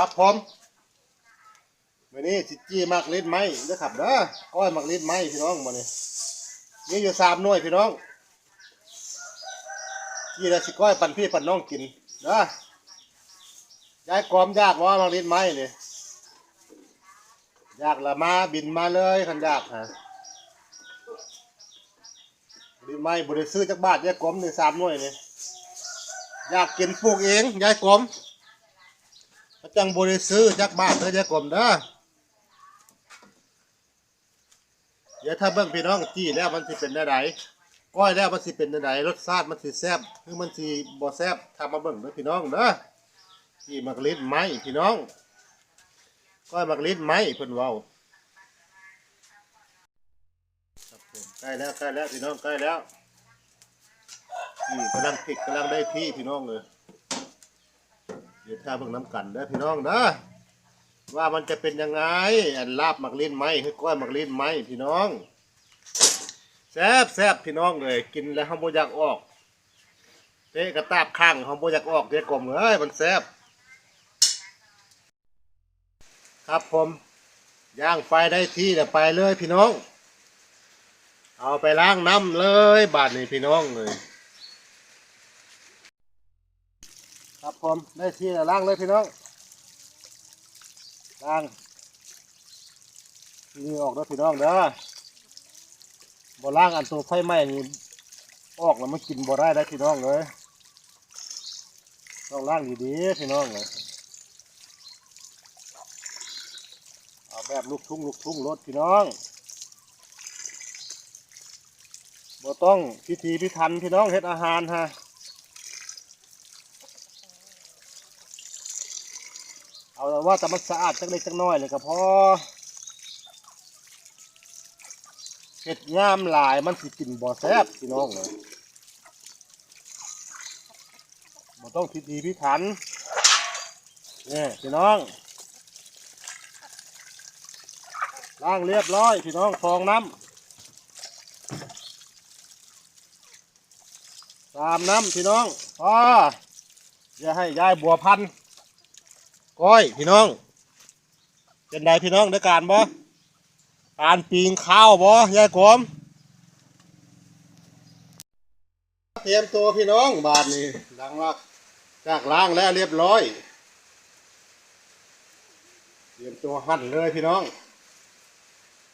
ครับผมวันนี้จิจี้มักลิ้นไม้เด้อครับเด้อก้อยมักลิ้นไม้พี่น้องมาเนี่ยมีอยู่สามหน่วยพี่น้องจี้แล้วสิก้อยปั่นพี่ปั่นน้องกินเด้อยายกอมยากว่ามักลิ้นไม้เนี่ยยากละมาบินมาเลยคันยากฮะลิ้นไม้บริซื้อจากบ้านยายกอมนี่สามหน่วยเนี่ยอยากกินปลูกเองยายกอม จังบริซื้อจักบ้านเด้อยายกลมเด้อเดี๋ยวถ้าเบิ่งพี่น้องจี้แล้วมันสิเป็นได้ไดก้อยแล้วมันสิเป็นได้ไดรสชาติมันสิแซ่บหรือมันสิบ่แซ่บถ้ามาเบิ่งเด้อพี่น้องเด้อจี้มักลิ้นไม้พี่น้องก้อยมักลิ้นไม้เพิ่นเว้าครับผมใกล้แล้วใกล้แล้วพี่น้องใกล้แล้วนี่กำลังพลิกกำลังได้ที่พี่น้องเลย เดี๋ยวถ้าเบิ่งน้ำกันเด้อพี่น้องเด้อว่ามันจะเป็นยังไงอันลาบหมักลิ้นไหมคือก้อยหมักลิ้นไหมพี่น้องแซ่บแซ่บพี่น้องเลย กินแล้วห้องโบอยากออกเตะกระตาบข้างห้องโบอยากออกเดี๋ยวกลมเอ้ยมันแซ่บครับผมย่างไฟได้ที่เดี๋ยวไปเลยพี่น้อง เอาไปล้างน้ำเลยบาดนี้พี่น้องเลย ครับ ผมได้ที่ล้วล้างเลยพี่น้องล้างนี่ออกแล้วพี่น้องเด้อบ่ล้างอันตัวไฟไหม้นี่ออกแล้วมันกินบ่ได้ได้พี่น้องเลยต้องล้างดีๆพี่น้องเลยเอาแบบลูกทุ่งลูกทุ่งรถพี่น้องบ่ต้องพิธีพิธันพี่น้องเฮ็ดอาหารฮะ เอาว่าแต่มันสะอาดจักเล็กจักน้อยเลยก็พอเห็ดงามหลายมันสิกินบ่แซ่บพี่น้องเลยบ่ต้องพิธีพิถันนี่พี่น้องล้างเรียบร้อย พี่น้องฟองน้ำตามน้ำพี่น้องพออย่าให้ยายบัวพันธุ์ ก้อยพี่น้องเป็นไดพี่น้องได้การบ่การปีงข้าวบ่ยายกลมเตรียมตัวพี่น้องบาทนี้ดังว่าจากล้างแล้วเรียบร้อย เตรียมตัวหั่นเลยพี่น้อง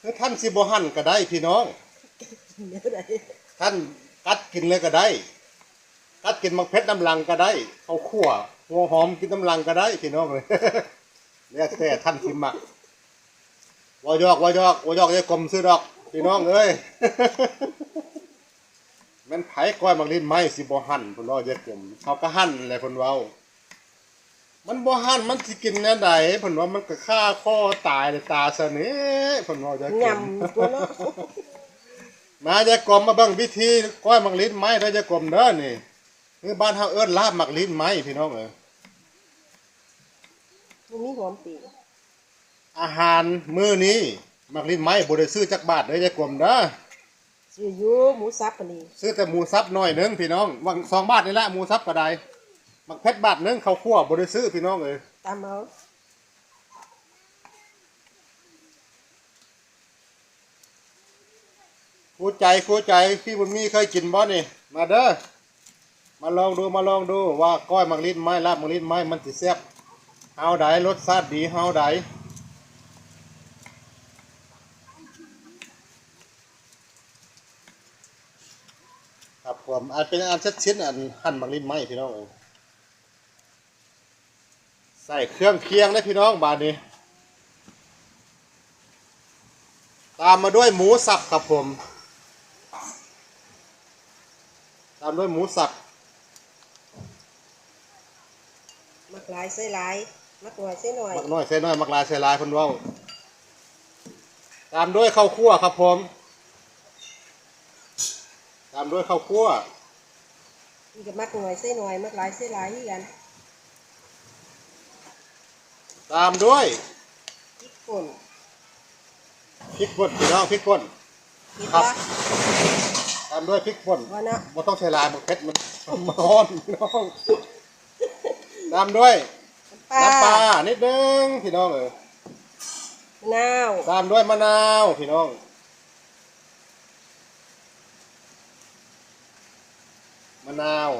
คือท่านสิบหั่นก็ได้พี่น้องเนื้อใดท่านกัดกินเลยก็ได้ กัดกินมักเพชรน้ำลังก็ได้ข้าวคั่ว หัวหอมกินน้ำลังก็ได้พี่น้องเลยแล้วแต่ท่านสิมักวอยอกวอยอกวอยอกจะกลมซื้อดอกพี่น้องเอ้ยแมันไผก้อยมักลิ้นไม้สิบ่หั่นเพิ่นว่าจะกลมเขาก็หั่นแหละเพิ่นเว้ามันบ่หั่นมันสิกินแนวใดเพิ่นว่ามันก็ฆ่าคอตายเลยตาซะนี่เพิ่นว่าจะกลมยำตัวเนาะมาจะกลมมาเบิ่งวิธีก้อยหมักลิ้นไม้ได้จะกลมเด้อนี่คือบ้านเฮาเอิ้นลาบหมักลิ้นไม้พี่น้องเอ้ย มันมีหอมปีอาหารมื้อนี้หมักลิ้นไม้บ่ได้ซื้อจักบาทเด้อจะกลมเด้อซื้ออยู่หมูสับปานนี้ซื้อแต่หมูสับน้อยหนึงพี่น้องวังสองบาทนี่แหละหมูสับก็ได้หมักเพชรบาทหนึงข้าวคั่วบ่ได้ซื้อพี่น้องเอ้ยตามเอาคู่ใจคู่ใจพี่บุญมีเคยกินบ่นี่ มาเด้อมาลองดูมาลองดูว่าก้อยหมักลิ้นไม้ลาบหมักลิ้นไม้มันสิแซ่บ เฮาใดรสชาติดีเฮาใดครับผมอันเป็นอันชัดชิ้นอันหั่นบางลิ้นไม้พี่น้องใส่เครื่องเคียงได้พี่น้องบาดนี้ ตามมาด้วยหมูสับครับผม ตามด้วยหมูสับมักหลายใส่หลาย มักน้อยใส่น้อยมักน้อยใส่น้อยมักหลายใส่หลายเพิ่นเว้า ตามด้วยข้าวคั่วครับผม ตามด้วยข้าวคั่ว นี่ก็มักน้อยใส่น้อยมักหลายใส่หลายคือกันตามด้วยพริกป่นพริกป่นพี่น้องพริกป่นพริกครับว่าตามด้วยพริกป่นว่าเนาะบ่ต้องใช้ลายมันเผ็ดมันมันร้อนพี่น้องตามด้วยน้ำ ปลาน้ำปลานิดนึงพี่น้องเออมะนาวตามด้วยมะนาวพี่น้องมะนาว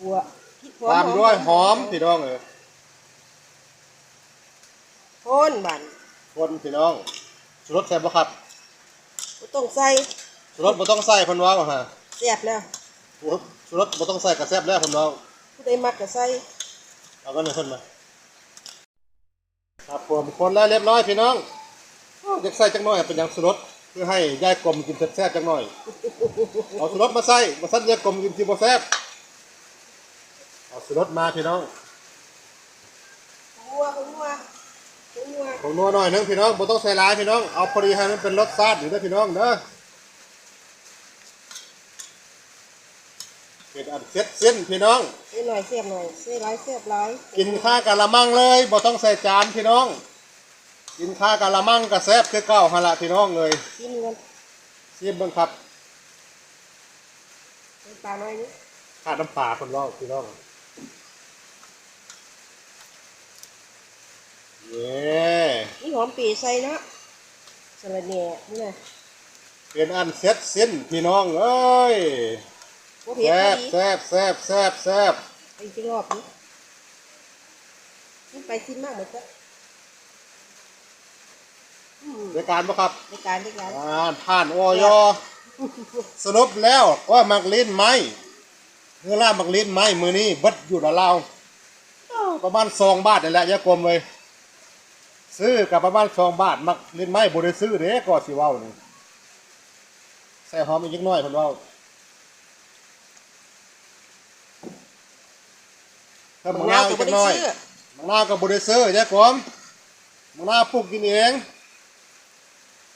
หัวพริกหัวตามด้วยหอมพี่น้องเออโคนบันคนพี่น้องชูรสใส่บ่ครับบ่ต้องใส่ชูรสบ่ต้องใส่เพิ่นว่าบ่ฮะแซ่บแล้วชูรสบ่ต้องใส่กระแซ่บแล้วเพิ่นว่า ผู้ใดมักก็ใส่เอากันเลยเพิ่นมา ครับผมคนแล้วเรียบร้อยพี่น้องอ้าวอยากใส่จักหน่อยเป็นหยังชูรสเพื่อให้ยายกลมกินแซ่บๆจักหน่อย เอาชูรสมาใส่มาสั่นยายกลมกินสิบ่แซ่บเอาชูรสมาพี่น้องหัวหัวหัวผงนัวหน่อยนึงพี่น้องบ่ต้องใส่หลายพี่น้อง เอาพอดีให้มันเป็นรสชาติอยู่เด้อพี่น้องเด้อ เป็นอันเสร็จสิ้นพี่น้องใส่หน่อยแซ่บหน่อยใส่หลายแซ่บหลายกินข้ากะละมังเลยบ่ต้องใส่จานพี่น้อง กินข้ากะละมังกะแซ่บคือเก่าหั่นละพี่น้องเลยกินกันชิมเบิ่งครับใส่ปลาหน่อยนึงขาดน้ำปลาคนเว้าพี่น้องเย้นี่หอมปีใส่เนาะสะระแหน่นี่นะเป็นอันเสร็จสิ้นพี่น้องเอ้ย บ่เผ็ดแซ่บพอดีแซ่บแซ่บแซ่บแซ่บไปอีกรอบนี้นี่ไปกินมากหมดแล้วอืมรายการบ่ครับในการในการอ่าผ่านออยสรุปแล้วว่ามักลิ้นไม้เนื้อล่ามักลิ้นไม้มือนี้เบัดอยู่ละลาวอ้าวประมาณสองบาทนี่แหละยากลมเลย ซื้อกับประมาณสองบาทมักลิ้นไม้บ่ได้ซื้อเด้ก็สิเว้านี่ใส่หอมอีกนิดหน่อยเพิ่นเว้า เพิ่มมะนาวอีกจักหน่อยซื้อมะนาวกับบริเซอร์ยายกอมมะนาวปลูกกินเอง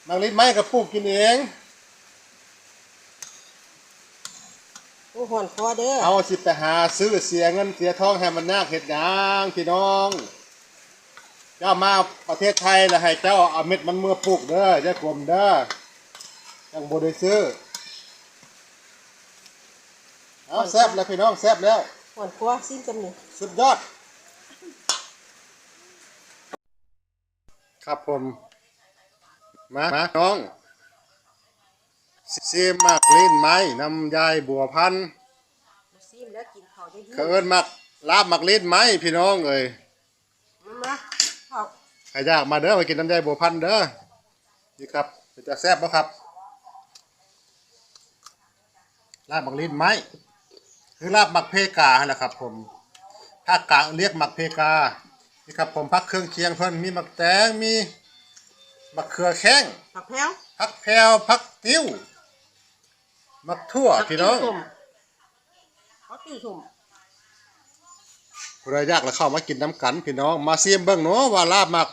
มังลิดไม้กับปลูกกินเองโอ้หอนคอเด้อเอาสิไปหาซื้อเสียเงินเสียทองให้มันนาคเห็ดหยางพี่น้อง เจ้ามาประเทศไทยแล้วให้เจ้าเอาเม็ดมันเมื่อปลูกเด้อยายกลมเด้อยังบริเซอร์เอาแซบแล้วพี่น้องแซบแล้ว หอนคอสิ้นจำนี่สุดยอด ครับผม มามาน้องซีมมักลิ้นไม้น้ำยายบัวพันธุ์ซิมแล้วกินข้าวได้ดีเขาเอิ้นมักลาบมักลิ้นไม้พี่น้องเอ้ยมามาข้าวใครอยากมาเด้อมากินน้ำยายบัวพันธุ์เด้อนี่ครับเป็นจะแซ่บปะครับลาบมักลิ้นไม้ คือลาบมักเพกาแหละครับ ผมภาคกลางเรียกมักเพกานี่ครับผมพักเครื่องเคียงเพิ่นมีมักแตงมีมักเขือแข้งผักแพ้วพักแพรวพักติ้วมักทั่วพี่น้องผักติ้วส้มผู้ใดอยากแล้วเข้ามากินน้ำกันพี่น้องมาเสียมเบิ่งเนาะว่าลาบมัก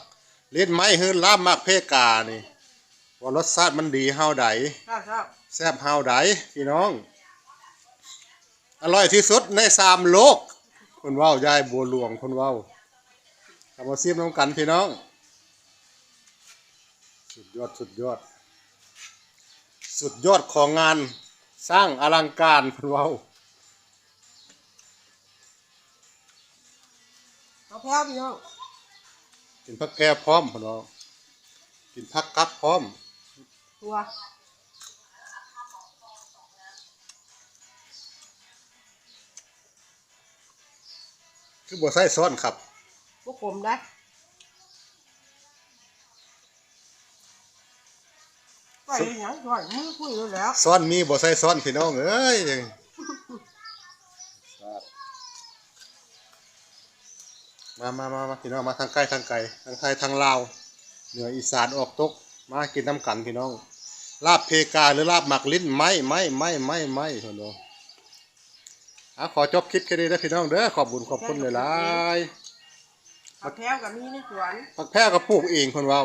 เล่นไม้ฮือลาบมักเพกานี่ว่ารสชาติมันดีเฮาใดข้าวข้าวแซ่บเฮาใดพี่น้อง อร่อยที่สุดในสามโลกคนเว้ายายบัวหลวงคนเว้าเอามาเสียมน้ำกันพี่น้อง สุดยอดสุดยอด สุดยอดของงานสร้างอลังการคนเว้าผักแพ้วพี่น้องกินผักแพรพร้อมพี่น้องกินผักกับพร้อมตัว คือบัวไส้ซ้อนครับพวกผมนะไปหยังก่อนมือคุยอยู่แล้วซ้อนมีบัวไส้ซ้อนพี่น้องเอ้ยมามามามาพี่น้องมาทางใกล้ทางไกลทางไทยทางลาวเหนืออีสานออกตก มากินน้ำกันพี่น้องลาบเพกาหรือลาบหมักลิ้นไม่ไม่ไม่ไม่ไม่พี่น้อง อะขอจบคลิปแค่นี้นะพี่น้องเด้อขอบบุญขอบคุณหลายผักแพ้วกับมีในสวนๆผักแพรก็ปลูกเองคนเว้า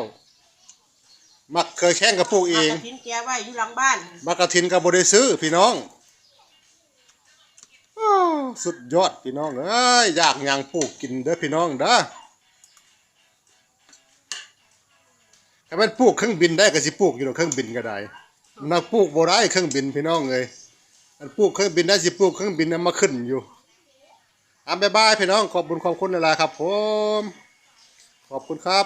มักเคยแข่งกับปลูกเองผักกระถินแกไว้อยู่หลังบ้านมากระทินกับบริซื้อพี่น้องอ้าวสุดยอดพี่น้องเอ้ยอยากหยังปลูกกินเด้อพี่น้องเด้อถ้ามันปลูกเครื่องบินได้ก็สิปลูกอยู่ดอกเครื่องบินก็ได้นักปลูกบ่ได้เครื่องบินพี่น้องเอ้ย อันปลูกเครื่องบินได้สิปลูกเครื่องบินนมาขึ้นอยู่อะบ๊ายบายพี่น้องขอบคุณขอบคุณเวลายๆครับผม ขอบคุณครับ